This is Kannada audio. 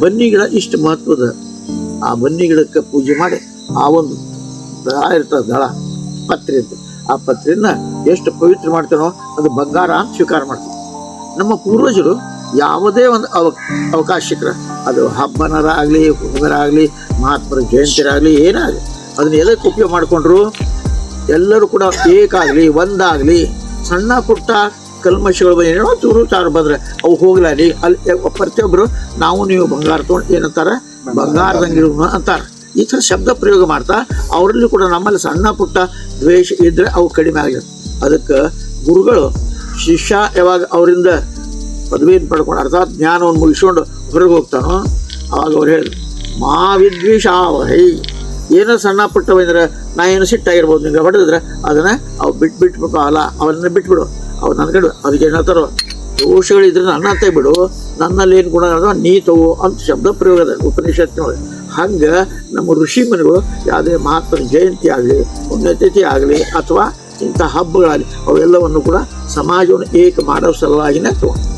ಬನ್ನಿ ಗಿಡ ಇಷ್ಟು ಮಹತ್ವದ. ಆ ಬನ್ನಿ ಗಿಡಕ್ಕೆ ಪೂಜೆ ಮಾಡಿ ಆ ಒಂದು ದಳ ಇರ್ತದೆ ದಳ, ಪತ್ರೆ ಅಂತ. ಆ ಪತ್ರೆಯನ್ನ ಎಷ್ಟು ಪವಿತ್ರ ಮಾಡ್ತಾನೋ ಅದು ಬಂಗಾರ ಅಂತ ಸ್ವೀಕಾರ ಮಾಡ್ತೀವಿ. ನಮ್ಮ ಪೂರ್ವಜರು ಯಾವುದೇ ಒಂದು ಅವ ಅದು ಹಬ್ಬನರ ಆಗಲಿ ಆಗಲಿ ಮಹಾತ್ಮರ ಜಯಂತಿರಾಗಲಿ, ಏನಾಗಲಿ, ಅದನ್ನ ಎದಕ್ಕೆ ಉಪಯೋಗ ಮಾಡಿಕೊಂಡ್ರು? ಎಲ್ಲರೂ ಕೂಡ ಏಕಾಗಲಿ, ಒಂದಾಗಲಿ, ಸಣ್ಣ ಪುಟ್ಟ ಕಲ್ಮಶಗಳು ಬಂದು ಏನೋ ಚೂರು ಚಾರು ಬಂದ್ರೆ ಅವು ಹೋಗ್ಲಾರಿ ಅಲ್ಲಿ ಪ್ರತಿಯೊಬ್ಬರು ನಾವು ನೀವು ಬಂಗಾರ ತೊಗೊಂಡು ಏನಂತಾರೆ ಬಂಗಾರದಂಗಿರು ಅಂತಾರೆ. ಈ ಥರ ಶಬ್ದ ಪ್ರಯೋಗ ಮಾಡ್ತಾ ಅವರಲ್ಲಿ ಕೂಡ ನಮ್ಮಲ್ಲಿ ಸಣ್ಣ ಪುಟ್ಟ ದ್ವೇಷ ಇದ್ರೆ ಅವು ಕಡಿಮೆ ಆಗಿರುತ್ತೆ. ಅದಕ್ಕೆ ಗುರುಗಳು ಶಿಷ್ಯ ಯಾವಾಗ ಅವರಿಂದ ಪದವಿಯನ್ನು ಪಡ್ಕೊಂಡು ಅರ್ಥಾತ್ ಜ್ಞಾನವನ್ನು ಮುಗಿಸ್ಕೊಂಡು ಹೊರಗೆ ಹೋಗ್ತಾನೋ ಅವಾಗ ಅವ್ರು ಹೇಳಿದ್ರು ಮಾ ವಿದ್ವಿಷಾವಹೈ. ಏನೋ ಸಣ್ಣ ಪುಟ್ಟ ಬಂದ್ರೆ ನಾ ಏನು ಸಿಟ್ಟಾಗಿರ್ಬೋದು ನಿಮಗೆ ಹೊಡೆದ್ರೆ ಅದನ್ನು ಅವು ಬಿಟ್ಟು ಬಿಟ್ಬಿಟ್ಟು ಅಲ್ಲ ಅವನ್ನ ಬಿಟ್ಬಿಡು. ಅವು ನನ್ನ ಕಡೆ ಅದಕ್ಕೆ ಹೇಳ್ತಾರೋ. ದೋಷಗಳಿದ್ರೆ ನನ್ನ ಬಿಡು ನನ್ನಲ್ಲಿ ಏನು ಗುಣ ನೀ ತಗೋ ಅಂತ ಶಬ್ದ ಪ್ರಯೋಗ ಅದ ನೋಡಿ. ಹಂಗೆ ನಮ್ಮ ಋಷಿ ಮನೆಗಳು ಯಾವುದೇ ಮಹಾತ್ಮನ ಜಯಂತಿ ಆಗಲಿ, ಪುಣ್ಯತಿಥಿ ಆಗಲಿ ಅಥವಾ ಇಂಥ ಹಬ್ಬಗಳಾಗಲಿ, ಅವೆಲ್ಲವನ್ನು ಕೂಡ ಸಮಾಜವನ್ನು ಏಕ ಮಾಡೋ ಸಲುವಾಗಿನೇ ತಗೊಂಡು